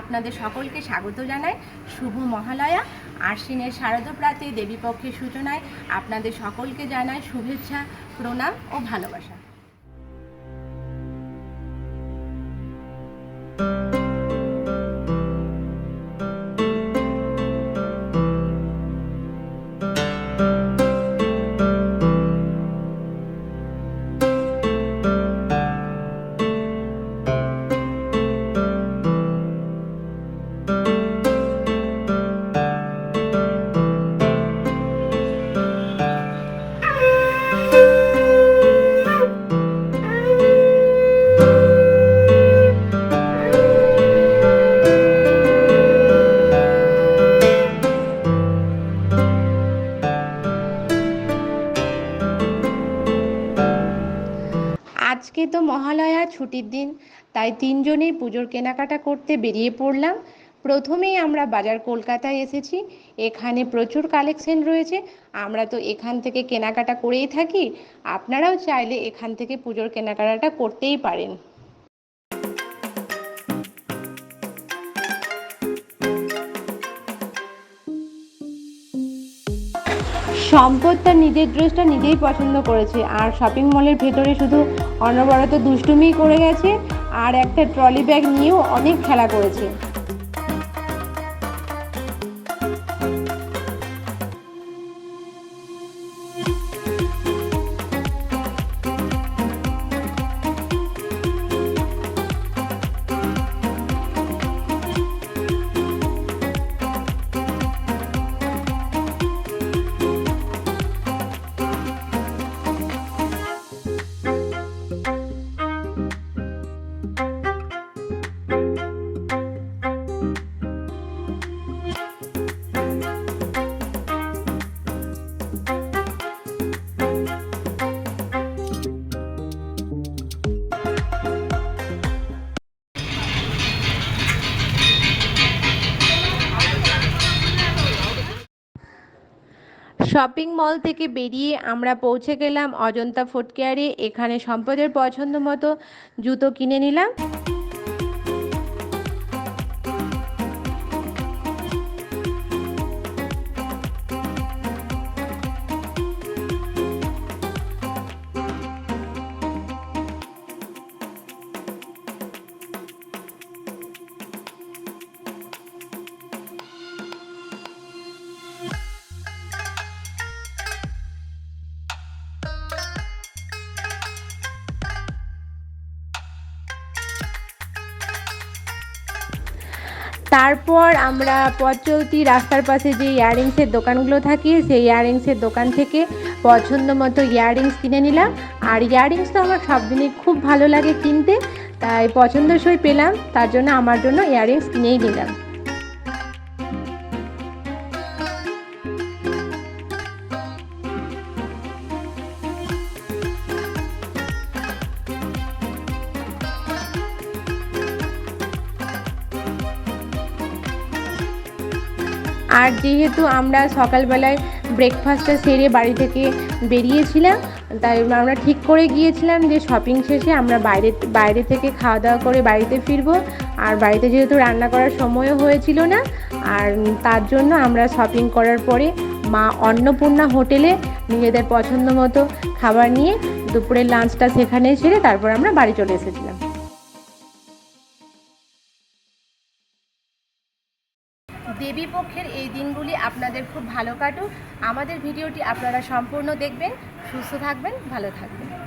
আপনাদের সকলকে স্বাগত জানাই। শুভ মহালয়া। আশ্বিনের শারদ প্রাতে দেবীপক্ষের সূচনায় আপনাদের সকলকে জানায় শুভেচ্ছা, প্রণাম ও ভালোবাসা। আজকে তো মহালয়া, ছুটির দিন। তাই তিনজনেই পুজোর কেনাকাটা করতে বেরিয়ে পড়লাম। প্রথমেই আমরা বাজার কলকাতায় এসেছি। এখানে প্রচুর কালেকশন রয়েছে। আমরা তো এখান থেকে কেনাকাটা করেই থাকি। আপনারাও চাইলে এখান থেকে পুজোর কেনাকাটাটা করতেই পারেন। সম্পদ তার নিজের ড্রেসটা নিজেই পছন্দ করেছে। আর শপিং মলের ভেতরে শুধু অনবরত দুষ্টুমি করে গেছে, আর একটা ট্রলি ব্যাগ নিয়েও অনেক খেলা করেছে। শপিং মল থেকে বেরিয়ে আমরা পৌঁছে গেলাম অজন্তা ফুটকেয়ারে এখানে সম্পদের পছন্দ মতো জুতো কিনে নিলাম। তারপর আমরা পথ চলতি রাস্তার পাশে যে ইয়াররিংসের দোকানগুলো থাকে, সেই ইয়াররিংসের দোকান থেকে পছন্দ মতো ইয়াররিংস কিনে নিলাম। আর ইয়াররিংস তো আমার সব দিনই খুব ভালো লাগে কিনতে, তাই পছন্দসই পেলাম, তার জন্য আমার জন্য ইয়াররিংস কিনেই নিলাম। আর যেহেতু আমরা সকালবেলায় ব্রেকফাস্টটা সেরে বাড়ি থেকে বেরিয়েছিলাম, তাই আমরা ঠিক করে গিয়েছিলাম যে শপিং শেষে আমরা বাইরে বাইরে থেকে খাওয়া দাওয়া করে বাড়িতে ফিরবো। আর বাড়িতে যেহেতু রান্না করার সময়ও হয়েছিল না, আর তার জন্য আমরা শপিং করার পরে মা অন্নপূর্ণা হোটেলে নিজেদের পছন্দ মতো খাবার নিয়ে দুপুরের লাঞ্চটা সেখানে সেরে তারপর আমরা বাড়ি চলে এসেছিলাম। দেবী পক্ষের এই দিনগুলি আপনাদের খুব ভালো কাটুক। আমাদের ভিডিওটি আপনারা সম্পূর্ণ দেখবেন, সুস্থ থাকবেন, ভালো থাকবেন।